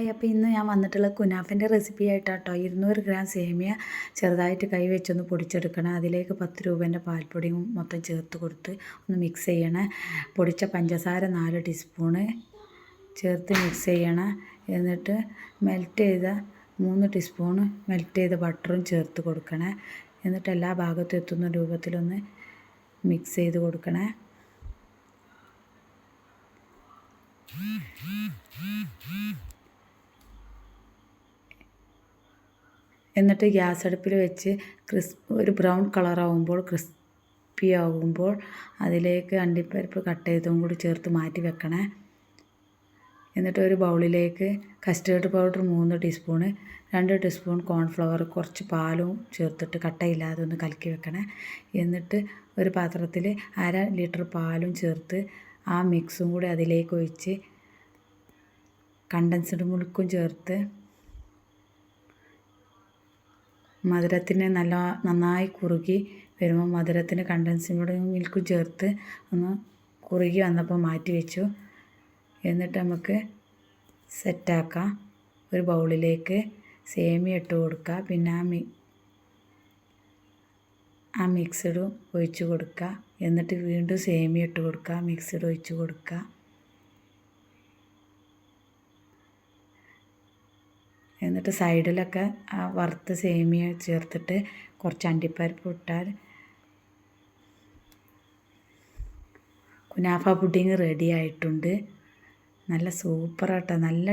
Hi അപ്പോൾ ഇന്ന് ഞാൻ വന്നിട്ടുള്ള കുനാഫിന്റെ റെസിപ്പി ആയിട്ടാട്ടോ ഇരുന്നൂറ് ഗ്രാം സേമിയ ചെറുതായിട്ട് കൈ വെച്ചൊന്ന് പൊടിച്ചെടുക്കണം. അതിലേക്ക് പത്ത് രൂപേന്റെ പാൽപ്പൊടിയും മൊത്തം ചേർത്ത് കൊടുത്ത് ഒന്ന് മിക്സ് ചെയ്യണം. പൊടിച്ച പഞ്ചസാര നാല് ടീസ്പൂണ് ചേർത്ത് മിക്സ് ചെയ്യണം. എന്നിട്ട് മെൽറ്റ് ചെയ്ത മൂന്ന് ടീസ്പൂണ് മെൽറ്റ് ചെയ്ത ബട്ടറും ചേർത്ത് കൊടുക്കണേ. എന്നിട്ട് എല്ലാ ഭാഗത്തും എത്തുന്ന രൂപത്തിലൊന്ന് മിക്സ് ചെയ്ത് കൊടുക്കണേ. എന്നിട്ട് ഗ്യാസ് അടുപ്പിൽ വെച്ച് ക്രിസ് ഒരു ബ്രൗൺ കളറാവുമ്പോൾ ക്രിസ്പി ആകുമ്പോൾ അതിലേക്ക് അണ്ടിപ്പരിപ്പ് കട്ട് ചെയ്തതും കൂടി ചേർത്ത് മാറ്റി വെക്കണേ. എന്നിട്ട് ഒരു ബൗളിലേക്ക് കസ്റ്റേർഡ് പൗഡർ മൂന്ന് ടീസ്പൂണ് രണ്ട് ടീസ്പൂൺ കോൺഫ്ലവർ കുറച്ച് പാലും ചേർത്തിട്ട് കട്ടയില്ലാതെ ഒന്ന് കലക്കി വെക്കണേ. എന്നിട്ട് ഒരു പാത്രത്തിൽ അര ലിറ്റർ പാലും ചേർത്ത് ആ മിക്സും കൂടി അതിലേക്ക് ഒഴിച്ച് കണ്ടൻസ്ഡ് മിൽക്കും ചേർത്ത് മധുരത്തിന് നല്ല നന്നായി കുറുകി വരുമ്പോൾ മധുരത്തിന് കണ്ടൻസ്ഡ് മിൽക്കും ചേർത്ത് ഒന്ന് കുറുകി വന്നപ്പോൾ മാറ്റി വെച്ചു. എന്നിട്ട് നമുക്ക് സെറ്റാക്കാം ഒരു ബൗളിലേക്ക് സേമിയ ഇട്ട് കൊടുക്കുക. പിന്നെ ആ മി ആ മിക്സഡ് ഒഴിച്ച് കൊടുക്കുക. എന്നിട്ട് വീണ്ടും സേമിയ ഇട്ട് കൊടുക്കുക. മിക്സഡ് ഒഴിച്ച് കൊടുക്കുക. എന്നിട്ട് സൈഡിലൊക്കെ ആ വറുത്ത സേമിയ ചേർത്തിട്ട് കുറച്ച് അണ്ടിപ്പരിപ്പ് ഇട്ടാൽ കുനാഫ പുഡിങ് റെഡി ആയിട്ടുണ്ട്. നല്ല സൂപ്പറാട്ടോ. നല്ല